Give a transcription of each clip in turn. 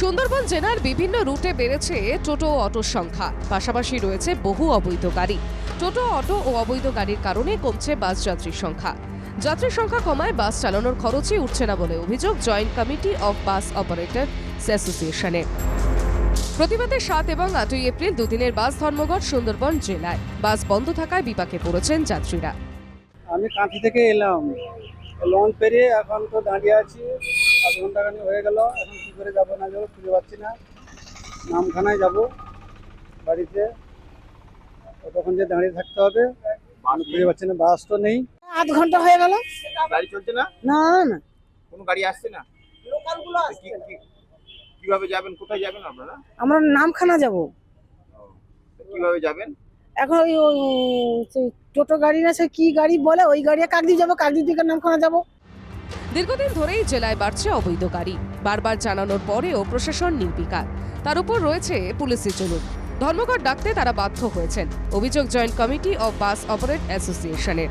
সুন্দরবন জেলার বিভিন্ন রুটে বেড়েছে টোটো অটোর সংখ্যা। পাশাপাশি রয়েছে বহু অবৈধ গাড়ি। টোটো, অটো ও অবৈধ গাড়ির কারণে কমছে বাস যাত্রীর সংখ্যা। যাত্রীর সংখ্যা কমায়, বাস চালানোর খরচই উঠছে না বলে অভিযোগ joint committee of bus operator অ্যাসোসিয়েশনে। প্রতিবাদের সাত এবং আটই এপ্রিল দুদিনের বাস ধর্মঘট সুন্দরবন জেলায়। বাস বন্ধ থাকায় বিপাকে পড়েছেন যাত্রীরা। আমি কাঁথি থেকে এলাম। লঞ্চ পেরিয়ে এখন তো দাঁড়িয়ে আছি। আধ ঘণ্টা খানি হয়ে গেল এখন কি করে যাব না যাব খুঁজে পাচ্ছি না। নামখানায় যাব বাড়িতে ততক্ষণ যে দাঁড়িয়ে থাকতে হবে খুঁজে পাচ্ছি না বাস তো নেই। আধ ঘণ্টা হয়ে গেল? গাড়ি চলছে না? না না। কোনো গাড়ি আসছে না? কি- কি- কীভাবে যাবেন কোথায় যাবেন আপনারা? আমরা নামখানা যাব। কীভাবে যাবেন? এখন ওই ওই, সেই টোটো গাড়ি না সে কি গাড়ি বলে ওই গাড়ি কাকদ্বীপ যাব কাকদ্বীপ থেকে নামখানা যাব। দীর্ঘদিন ধরেই জেলায় বাড়ছে অবৈধ গাড়ি বারবার জানানোর পরেও প্রশাসন নির্বিকার। তার উপর রয়েছে পুলিশি চলুন ধর্মঘট ডাকতে তারা বাধ্য হয়েছেন। অভিযোগ joint committee of bus operate অ্যাসোসিয়েশনের।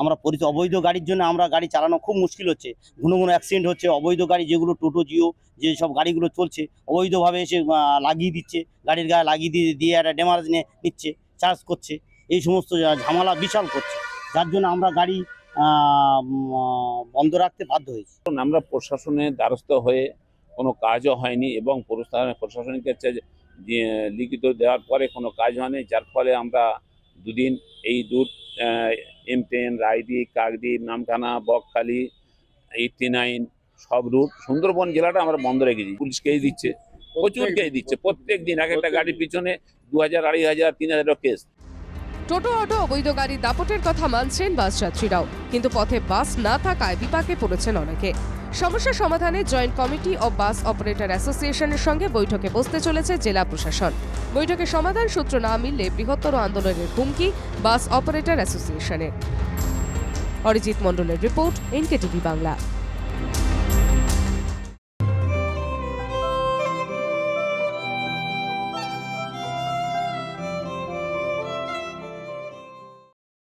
আমরা পরিচিত অবৈধ গাড়ির জন্য আমরা গাড়ি চালানো খুব মুশকিল হচ্ছে। ঘন ঘন অ্যাক্সিডেন্ট হচ্ছে, অবৈধ গাড়ি যেগুলো টোটো, জিও যে সব গাড়িগুলো চলছে, অবৈধভাবে এসে লাগিয়ে দিচ্ছে। গাড়ির গায়ে লাগিয়ে দিয়ে দিয়ে একটা ড্যামারেজ নিয়ে নিচ্ছে চার্জ করছে। এই সমস্ত ঝামেলা বিশাল করছে। যার জন্য আমরা গাড়ি বন্ধ রাখতে বাধ্য হয়েছি। কারণ আমরা প্রশাসনের দ্বারস্থ হয়ে কোনো কাজও হয়নি এবং প্রশাসন- প্রশাসনিক কাছে লিখিত দেওয়ার পরে কোনো কাজ হয়নি যার ফলে আমরা দুদিন এই route M ten Raidighi Kakdwip Namkhana Bakkhali eighty nine সব রুট সুন্দরবন জেলাটা আমরা বন্ধ রেখেছি। পুলিশ কেস দিচ্ছে প্রচুর কেস দিচ্ছে। প্রত্যেক দিন এক একটা গাড়ির পিছনে দু হাজার আড়াই হাজার তিন হাজার কেস টোটো অটো, অবৈধ গাড়ির দাপটের কথা মানছেন বাস যাত্রীরাও কিন্তু পথে বাস না থাকায় বিপাকে পড়েছেন অনেকে। সমস্যা সমাধানে joint committee of bus operator অ্যাসোসিয়েশনের সঙ্গে বৈঠকে বসতে চলেছে জেলা প্রশাসন। বৈঠকে সমাধান সূত্র না মিললে বৃহত্তর আন্দোলনের হুমকি বাস অপারেটর অ্যাসোসিয়েশনের। অরিজিৎ মণ্ডলের রিপোর্ট, এনকেটিভি বাংলা।